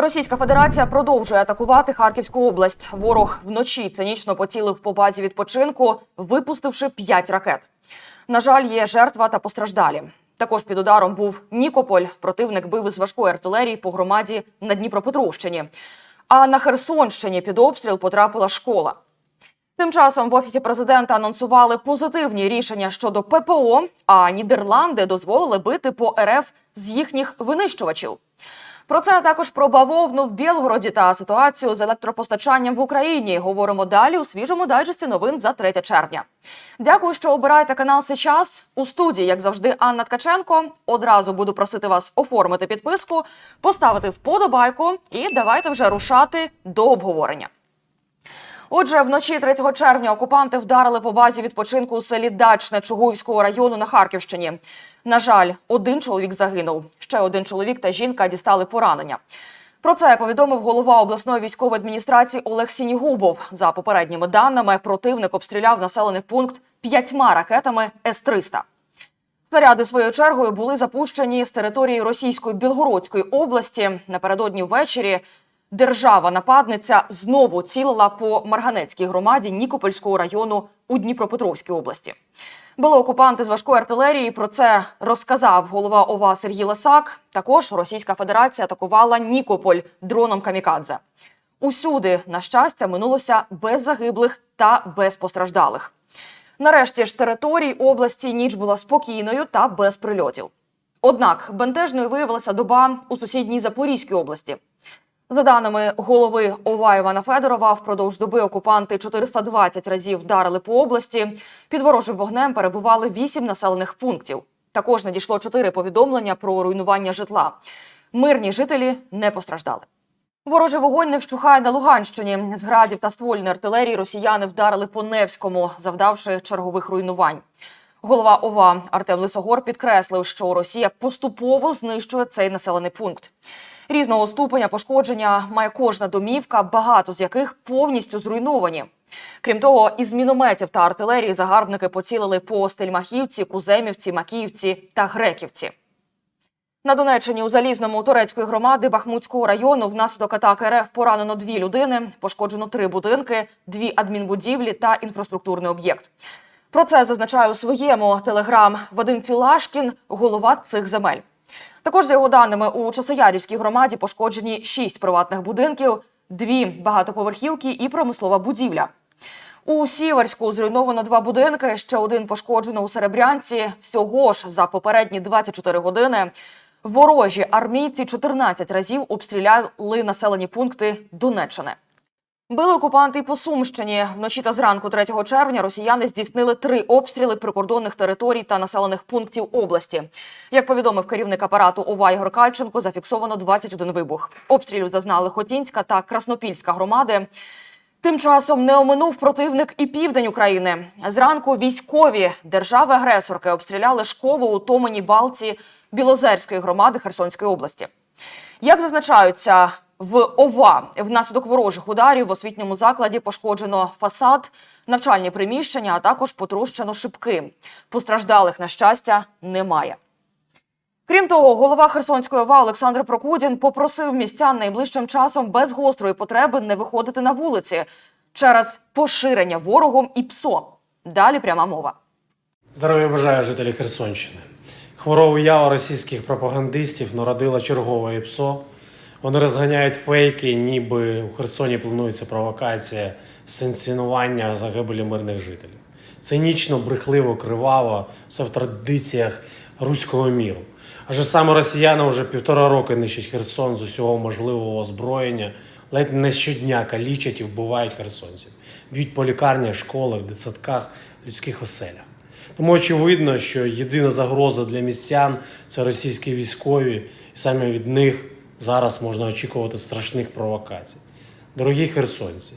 Російська Федерація продовжує атакувати Харківську область. Ворог вночі цинічно поцілив по базі відпочинку, випустивши п'ять ракет. На жаль, є жертва та постраждалі. Також під ударом був Нікополь. Противник бив із важкої артилерії по громаді на Дніпропетровщині. А на Херсонщині під обстріл потрапила школа. Тим часом в офісі президента анонсували позитивні рішення щодо ППО, а Нідерланди дозволили бити по РФ з їхніх винищувачів. Про це а також про бавовну в Білгороді та ситуацію з електропостачанням в Україні. Говоримо далі у свіжому дайджесті новин за 3 червня. Дякую, що обираєте канал сейчас. У студії, як завжди, Анна Ткаченко. Одразу буду просити вас оформити підписку, поставити вподобайку і давайте вже рушати до обговорення. Отже, вночі 3 червня окупанти вдарили по базі відпочинку у селі Дачне Чугуївського району на Харківщині. На жаль, один чоловік загинув. Ще один чоловік та жінка дістали поранення. Про це повідомив голова обласної військової адміністрації Олег Сінігубов. За попередніми даними, противник обстріляв населений пункт п'ятьма ракетами С-300. Снаряди своєю чергою були запущені з території Російської Білгородської області. Напередодні ввечері держава-нападниця знову цілила по Марганецькій громаді Нікопольського району у Дніпропетровській області. Були окупанти з важкої артилерії. Про це розказав голова ОВА Сергій Лисак. Також Російська Федерація атакувала Нікополь дроном Камікадзе. Усюди, на щастя, минулося без загиблих та без постраждалих. Нарешті ж території області ніч була спокійною та без прильотів. Однак бентежною виявилася доба у сусідній Запорізькій області. За даними голови ОВА Івана Федорова, впродовж доби окупанти 420 разів вдарили по області. Під ворожим вогнем перебували 8 населених пунктів. Також надійшло 4 повідомлення про руйнування житла. Мирні жителі не постраждали. Ворожий вогонь не вщухає на Луганщині. З градів та ствольної артилерії росіяни вдарили по Невському, завдавши чергових руйнувань. Голова ОВА Артем Лисогор підкреслив, що Росія поступово знищує цей населений пункт. Різного ступеня пошкодження має кожна домівка, багато з яких повністю зруйновані. Крім того, із мінометів та артилерії загарбники поцілили по Стельмахівці, Куземівці, Макіївці та Греківці. На Донеччині у Залізному турецької громади Бахмутського району внаслідок атаки РФ поранено дві людини, пошкоджено три будинки, дві адмінбудівлі та інфраструктурний об'єкт. Про це зазначає у своєму телеграм Вадим Філашкін, голова цих земель. Також за його даними у Часоярівській громаді пошкоджені шість приватних будинків, дві багатоповерхівки і промислова будівля. У Сіверську зруйновано два будинки, ще один пошкоджено у Серебрянці. Всього ж за попередні 24 години ворожі армійці 14 разів обстріляли населені пункти Донеччини. Били окупанти й по Сумщині. Вночі та зранку 3 червня росіяни здійснили три обстріли прикордонних територій та населених пунктів області. Як повідомив керівник апарату ОВА Ігор Кальченко, зафіксовано 21 вибух. Обстрілів зазнали Хотінська та Краснопільська громади. Тим часом не оминув противник і південь України. Зранку військові держави-агресорки обстріляли школу у Томені Балці Білозерської громади Херсонської області. Як зазначаються в ОВА, внаслідок ворожих ударів в освітньому закладі пошкоджено фасад, навчальні приміщення, а також потрощено шибки. Постраждалих, на щастя, немає. Крім того, голова Херсонської ОВА Олександр Прокудін попросив містян найближчим часом без гострої потреби не виходити на вулиці через поширення ворогом і ПСО. Далі пряма мова. Здоров'я бажаю жителі Херсонщини. Хворова уява російських пропагандистів народила чергове ІПСО. Вони розганяють фейки, ніби у Херсоні планується провокація з загибелі мирних жителів. Цинічно, брехливо, криваво, все в традиціях руського міру. Адже саме росіяни вже півтора роки нищать Херсон з усього можливого озброєння, ледь не щодня калічать і вбивають херсонців, б'ють по лікарнях, школах, дитсадках, людських оселях. Тому очевидно, що єдина загроза для містян це російські військові, і саме від них зараз можна очікувати страшних провокацій. Дорогі херсонці,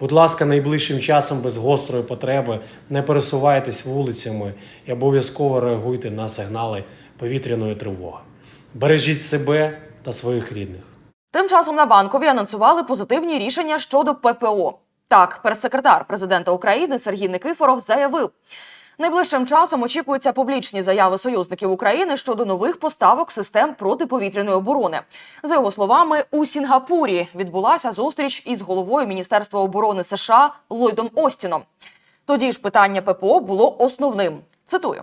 будь ласка, найближчим часом без гострої потреби не пересувайтесь вулицями і обов'язково реагуйте на сигнали повітряної тривоги. Бережіть себе та своїх рідних. Тим часом на банкові анонсували позитивні рішення щодо ППО. Так, прес-секретар президента України Сергій Никифоров заявив, Найближчим часом очікуються публічні заяви союзників України щодо нових поставок систем протиповітряної оборони. За його словами, у Сінгапурі відбулася зустріч із головою Міністерства оборони США Ллойдом Остіном. Тоді ж питання ППО було основним. Цитую.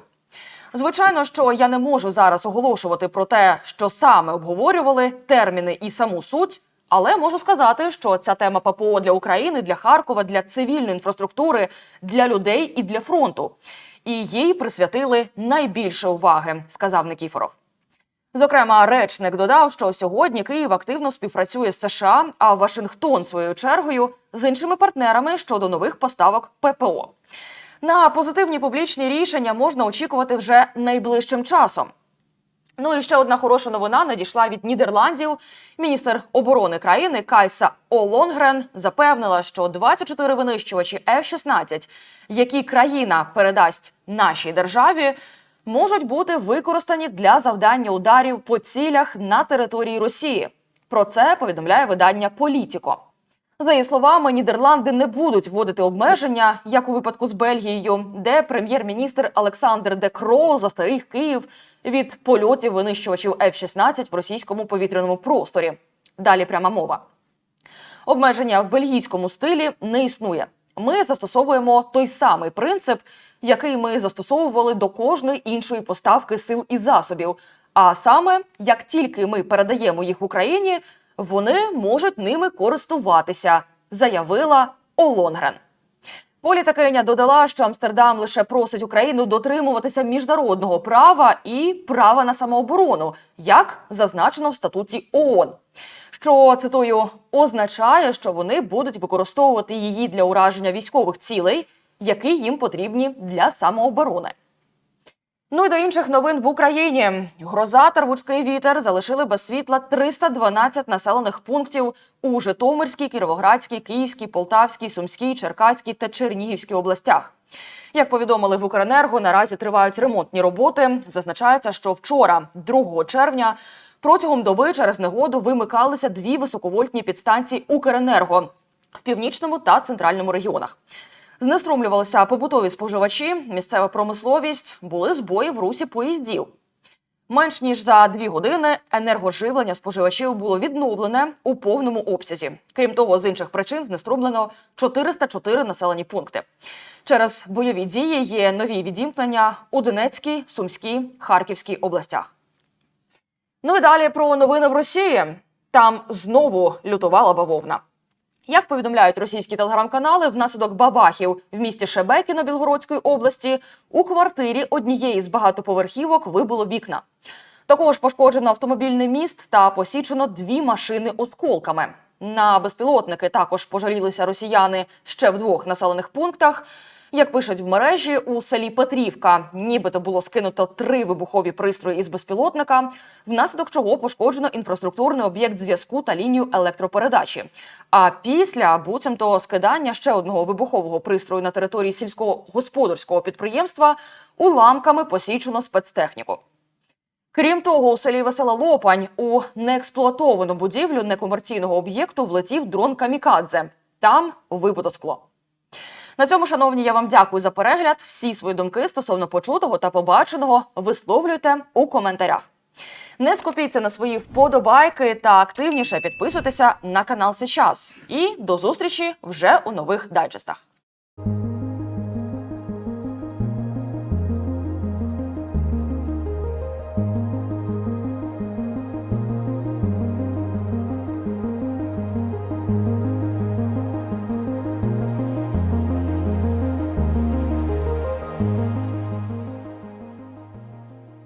Звичайно, що я не можу зараз оголошувати про те, що саме обговорювали терміни і саму суть, але можу сказати, що ця тема ППО для України, для Харкова, для цивільної інфраструктури, для людей і для фронту. І їй присвятили найбільше уваги, сказав Никіфоров. Зокрема, речник додав, що сьогодні Київ активно співпрацює з США, а Вашингтон своєю чергою з іншими партнерами щодо нових поставок ППО. На позитивні публічні рішення можна очікувати вже найближчим часом. Ну і ще одна хороша новина надійшла від Нідерландів. Міністр оборони країни Кайса Олонгрен запевнила, що 24 винищувачі F-16, які країна передасть нашій державі, можуть бути використані для завдання ударів по цілях на території Росії. Про це повідомляє видання Політіко. За її словами, Нідерланди не будуть вводити обмеження, як у випадку з Бельгією, де прем'єр-міністр Олександр Де Кроо застеріг Київ від польотів винищувачів F-16 в російському повітряному просторі. Далі пряма мова. Обмеження в бельгійському стилі не існує. Ми застосовуємо той самий принцип, який ми застосовували до кожної іншої поставки сил і засобів. А саме, як тільки ми передаємо їх Україні, вони можуть ними користуватися, заявила Олонгрен. Політикиня додала, що Амстердам лише просить Україну дотримуватися міжнародного права і права на самооборону, як зазначено в статуті ООН. Що цитую означає, що вони будуть використовувати її для ураження військових цілей, які їм потрібні для самооборони. Ну і до інших новин в Україні. Гроза та рвучкий вітер залишили без світла 312 населених пунктів у Житомирській, Кіровоградській, Київській, Полтавській, Сумській, Черкаській та Чернігівській областях. Як повідомили в Укренерго, наразі тривають ремонтні роботи. Зазначається, що вчора, 2 червня, протягом доби через негоду вимикалися дві високовольтні підстанції Укренерго в північному та центральному регіонах. Знеструмлювалися побутові споживачі, місцева промисловість, були збої в русі поїздів. Менш ніж за дві години енергоживлення споживачів було відновлене у повному обсязі. Крім того, з інших причин знеструмлено 404 населені пункти. Через бойові дії є нові відімкнення у Донецькій, Сумській, Харківській областях. Ну і далі про новини в Росії. Там знову лютувала бавовна. Як повідомляють російські телеграм-канали, внаслідок бабахів в місті Шебекіно Білгородської області у квартирі однієї з багатоповерхівок вибуло вікна. Також пошкоджено автомобільний міст та посічено дві машини осколками. На безпілотники також пожалілися росіяни ще в двох населених пунктах. Як пишуть в мережі, у селі Петрівка нібито було скинуто три вибухові пристрої із безпілотника, внаслідок чого пошкоджено інфраструктурний об'єкт зв'язку та лінію електропередачі. А після буцімто скидання ще одного вибухового пристрою на території сільського господарського підприємства уламками посічено спецтехніку. Крім того, у селі Весела Лопань у неексплуатовану будівлю некомерційного об'єкту влетів дрон Камікадзе. Там вибито скло. На цьому, шановні, я вам дякую за перегляд. Всі свої думки стосовно почутого та побаченого висловлюйте у коментарях. Не скупіться на свої вподобайки та активніше підписуйтеся на канал Сейчас. І до зустрічі вже у нових дайджестах.